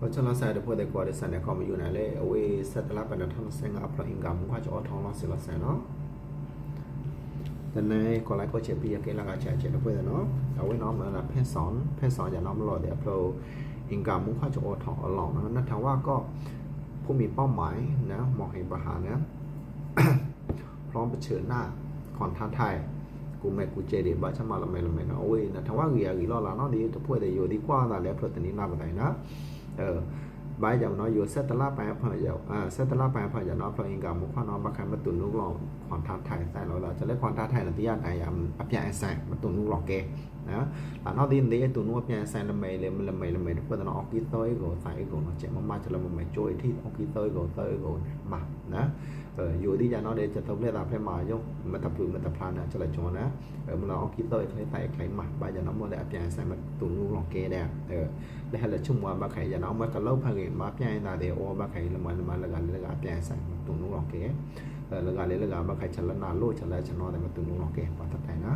ဘာချလာဆိုင်တဲ့ဖွဲ့တဲ့ကွာတဲ့ဆန်တဲ့ကောမယူနေလေအဝေးဆက်တလာပန်တဲ့ထောင်းစင်ကအဖလိုအင်ကမ်ခွာချောထောင်းလာစီလာဆန်နော်တနေ့ကိုလိုက်ကိုချက်ပြီးရကေလာကချက်ချက်တဲ့ဖွဲ့တဲ့နော်အဝေးနော်မလာဖက်ဆောင်ဖက်ဆောင်ကြနော်မလို့တဲ့အဖလိုအင်ကမ်ခွာချောထောင်းအလောင်းနော်နတ်ထဝါก็ผู้มีเป้าหมายนะมองเห็นปัญหานะ พร้อมเผชิญหน้าคอนท้าทายกูแม่กูเจเดบ้าชะมาละแม่ละแม่นะโอ้ยนะทว่ากี่กี่รอละเนาะดิตะพวยแต่อยู่ดีกว่าน่ะแล้วเพราะตอนนี้น่าบ่ได้นะ เ Bây giờ nó yếu sẽ tala bài phải giờ sẽ tala bài phải giờ nó phải gặp một khoản nó bắt khai bắt tuần lúc lọ khoản thà thải tại rồi là cho lấy khoản thà thải là tiếng này em áp giải sai bắt tuần lúc lọ kê đó là nó đi đi tuần lúc áp giải sai là mày là là mày là mày bắt nó ok tới rồi phải rồi nó chạy mà cho là mày chơi thì ok tới rồi tới rồi mà đó យូរទីយ៉ាងណោះដែលចិត្តទៅលេតាពេលមកយកមិនថាព្រឹកមិនថាផ្លានចលចរណាមិនឡអគីទៅខ្លៃតែខ្លៃម៉ាស់បាយយ៉ាងណោះមកដែលអព្យាសមិនទូនូឡងគេដែរតែហើយជុំមកបាក់ខៃយ៉ាងណោះមកកលោផាង mapian ina de o ba kai le ma le ma le ga le ga pian sa tu nu lo ke le ga le le ga ba kai chala na lo chala chano de ma tu nu lo ke pa ta tai na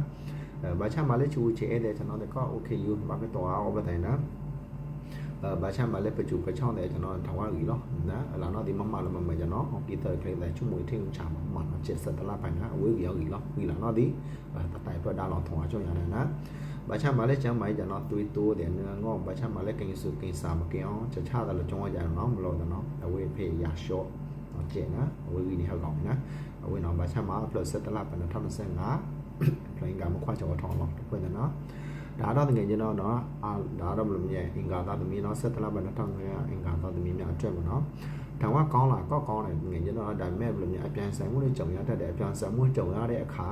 ba cha ma le chu che de chano de ko okay you ma pe to a o ba tai na ให้มายกมาตับปลูมาตับพลานนะจะเลยจอนะเออมันเราเอาคิดตัวใครใส่ใครมาไปจะน้ำมันเลยเปลี่ยนใส่มาตุนลูกหลอกเกได้เออแล้วให้เราชุ่มว่าบาใครจะน้องมากระเล่าพังเองมาเปลี่ยนตาเดียวบาใครละมันมาละกันละกันเปลี่ยนใส่มาตุนลูกหลอกเกเออละกันเลยละกันบาใครฉลนาโลฉลาฉนอแต่มาตุนลูกหลอกเกปาตัดใจนะเออบาชามาเลยชูเชเดฉนอแต่ก็โอเคอยู่บาไม่ตัวเอาไปไหนนะ အဲဘာချမ်းမလဲပကျူပချောင်းတယ်ကျွန်တော်ထောင်ရပြီနော်နော်အလာတော့ဒီမမလည်းမမကျွန်တော်ဟောဒီတော့ခေတဲ့ချုံမွေထင်းချာမမနော်ချက်စက်တလာပိုင်နာအဝေးရောက်ပြီနော်ပြီလားနော်ဒီတတိုင်ပြဒါတော့ထောင်ရချုံရတယ်နော်ဘာချမ်းမလဲကျမ်းမိုင်းကျွန်တော်တွေးတိုးတယ်ငေါဘာချမ်းမလဲကိန်းစုကိန်းစာမကင်းအောင်ချချတယ်လို့ကျုံရကြတော့နော်မလို့တော့အဝေးဖေးရရှော့နော်ကျဲနော်အဝေးကြီးနေဟောက်ကောင်းနော်အဝေးနော်ဘာချမ်းမ plus စက်တလာပိုင်နော်1025 playing ကမခွာချောထောင်းတော့ဖွင့်တယ်နော်ဒါတော့တကယ်ကျွန်တော်တော့အာဒါတော့ဘယ်လိုမြဲအင်္ဂါသားသမီးတော့ဆက်တလားဘယ်နှထောင်လဲအင်္ဂါသားသမီးများအတွက်ပေါ့နော်တောင်ကကောင်းလာကောက်ကောင်းတယ်ငယ်ကျွန်တော်ဒါပေမဲ့ဘယ်လိုမြဲအပြန်ဆိုင်မှုတွေကြုံရတတ်တယ်အပြန်ဆိုင်မှုကြုံရတဲ့အခါ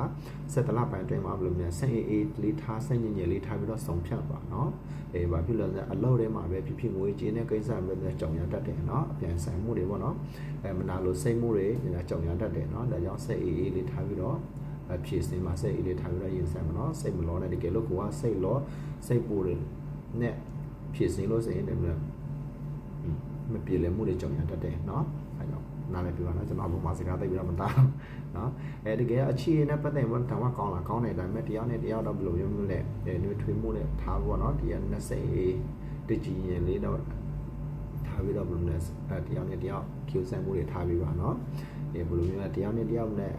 ဆက်တလားပိုင်းတွင်မှာဘယ်လိုမြဲဆက်အေးအေးလေးထားဆက်ညင်ညင်လေးထားပြီးတော့စုံဖြတ်ပါနော်အေးဘာဖြစ်လို့လဲအလုပ်တွေမှာပဲဖြစ်ဖြစ်ငွေကြေးနဲ့ကိစ္စပဲကြုံရတတ်တယ်နော်အပြန်ဆိုင်မှုတွေပေါ့နော်အဲမနာလို့စိတ်မှုတွေကြုံရတတ်တယ်နော်ဒါကြောင့်ဆက်အေးအေးလေးထားပြီးတော့ ဖြည့်စင်မှာစိတ်အေးလေးထားပြီးတော့ရင်ဆိုင်မနော်စိတ်မလောနဲ့တကယ်လို့ကိုကစိတ်လောစိတ်ပူတွေနဲ့ဖြည့်စင်လို့ဆိုရင်လည်းမပြေလည်မှုတွေကြောင့်ရတတ်တယ်နော်အဲကြောင့်နားလည်ပြပါနော်ကျွန်တော်ဘုံမှာစကားသိပြီးတော့မသားနော်အဲတကယ်အခြေအနေနဲ့ပတ်သက်ရင်တောင်ကကောင်းလာကောင်းတယ်ဒါပေမဲ့တရားနဲ့တရားတော့ဘယ်လိုမျိုးမျိုးလဲအဲနှွေးထွေးမှုနဲ့ထားဖို့နော်ဒီက20တကြီးရင်လေးတော့ ထားပြီးတော့ဘယ်လိုလဲအဲတရားနဲ့တရား Q ဆန်မှုတွေထားပြီးပါနော်အဲဘယ်လိုမျိုးလဲတရားနဲ့တရားနဲ့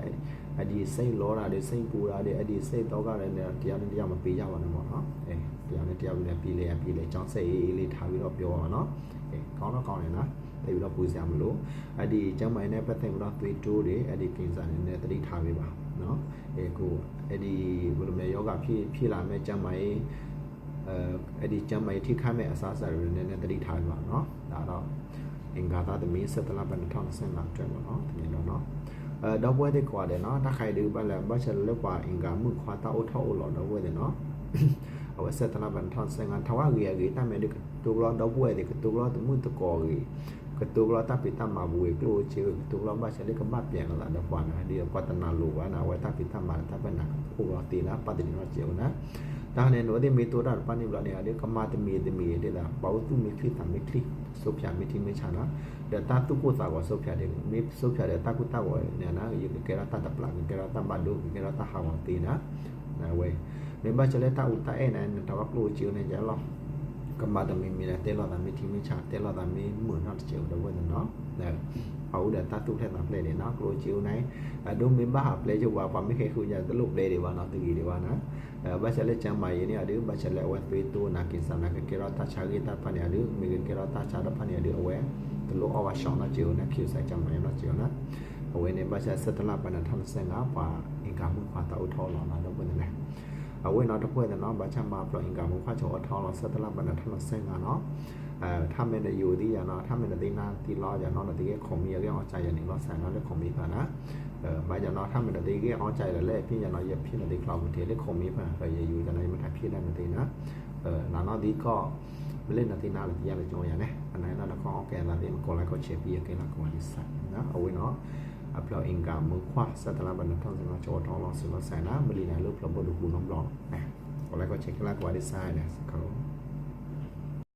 အဲ့ဒီစိတ်လောတာတွေစိတ်ပူတာတွေအဲ့ဒီစိတ်တော့ကလည်းတရားနဲ့တရားမပေးကြပါနဲ့ပေါ့နော်အဲတရားနဲ့တရားနဲ့ပြည်လေရပြည်လေကြောင်းစိတ်အေးအေးလေးထားပြီးတော့ပြောပါနော်အဲကောင်းတော့ကောင်းတယ်နော်သိပြီးတော့ပူစရာမလိုအဲ့ဒီကျမ်းမိုင်နဲ့ပတ်သက်ပြီးတော့သွေးတိုးတွေအဲ့ဒီကင်ဆာတွေနဲ့တတိထားပေးပါနော်အဲကိုအဲ့ဒီဘယ်လိုလဲယောဂဖြစ်ဖြစ်လာမဲ့ကျမ်းမိုင် အဲအဲ့ဒီကျမ်းမိုင်ထိခိုက်မဲ့အစားအစာတွေနဲ့တတိထားပေးပါနော်ဒါတော့အင်္ဂါသသမီးဆက်တလပတ်2025အတွက်ပေါ့နော်ဒီလိုနော်အဲတော့ဘွဲတဲ့ကွာတယ်နော်တခိုင်ဒီဘာလဲဘာချက်လောက်ပါအင်္ဂါမှုခွာတာအထောက်အလောတော့ဘွဲတယ်နော်အဝဆက်တလပတ်2025ထဝရီရီတမဲဒီတူလောတော့ဘွဲတယ်တူလောတမှုတကောရီကတူလောတပိတမဘူကလိုချေတူလောဘာချက်လေးကမပြန်လာတော့ကွာနော်ဒီပတနာလိုပါနာဝတပိတမတပနာကိုလောတီနာပတိနောချေနာဒါနဲ့ တော့ဒီမီတိုတာပနိဘလာနေရတယ်ကမတမီတမီတဲ့လားဘောတုမီခိတမီခိဆိုဖြာမီတိမီချာနာတဲ့တာတုကိုသာကိုဆိုဖြာတယ်မီဆိုဖြာတဲ့တာကုတာကိုနေနာယေကေရတာတပလာကေရတာဘဒုကေရတာဟာဝတီနာနာဝေမေဘချလေတာဥတာအဲနန်တော့ ကလိုချီနေကြလောကမတမီမီတဲ့တဲလောတာမီတိမီချာတဲလောတာမီမွန်းတော့ချေတော့ဝဲနော်တဲ့ဟုတ်တယ်တာတုထဲမှာ play နေနော်ကလိုချီနိုင်အဒုမင်ဘာ play ကြပါပါမိခေခုညာတလို့ play တွေပါနော်တူကြီးတွေပါနော်ဘာချလဲချမ်းမာရင်းနေအတူဘာချလဲဝဲသွေးတိုးနာကိစ္စနာကေရတာချာဂီတာပညာတူမိကေရတာချာတော့ပညာတူအဝဲတလို့အဝါရှောင်းနာဂျီယိုနာကိစ္စချမ်းမာရနော်ဂျီယိုနာအဝဲနေဘာချဆက်တလာပနာထမ်းစင်ငါပါအင်္ဂါမှုခွာတာအထောလောနာတော့ဘယ်နဲ့ အဝဲနောက်တစ်ဖွဲ့တဲ့နော်ဘာချမှာပလောအင်္ဂါမှုခွာချောအထောလောဆက်တလာပနာထမ်းစင်ငါနော်အဲထမင်းတဲ့ယူသည်ရနော်ထမင်းတဲ့ဒီနာတီလောရနော်တကယ်ခုံမီရောအချာရနေလောဆန်နော်လေခုံမီပါနော်အဲဘာကြောင့်တော့ထမင်းတဲ့ဒီကအောင်ချာရလေပြင်းရနော်ရပြင်းတဲ့ cloud တဲ့လေခုံမီပါရယူတဲ့နိုင်မထဖြစ်တဲ့တဲ့နော်အဲနာနော်ဒီကောမလေးနတိနာလေပြရလေကြောရနေအနိုင်တော့ကောင်းကဲလာတယ်ကိုလိုက်ကိုချက်ပြီးကဲလာကိုလေးဆက်နော်အဝေးနော်အပလောအင်ကာမခွာစတလာဘန ထောင်းစမချောထောင်းလောဆလဆန်နာမလီနာလို့ပလဘဒူကူနမ်လောအဲကိုလိုက်ကိုချက်ကလာကိုလေးဆိုင်နေစကော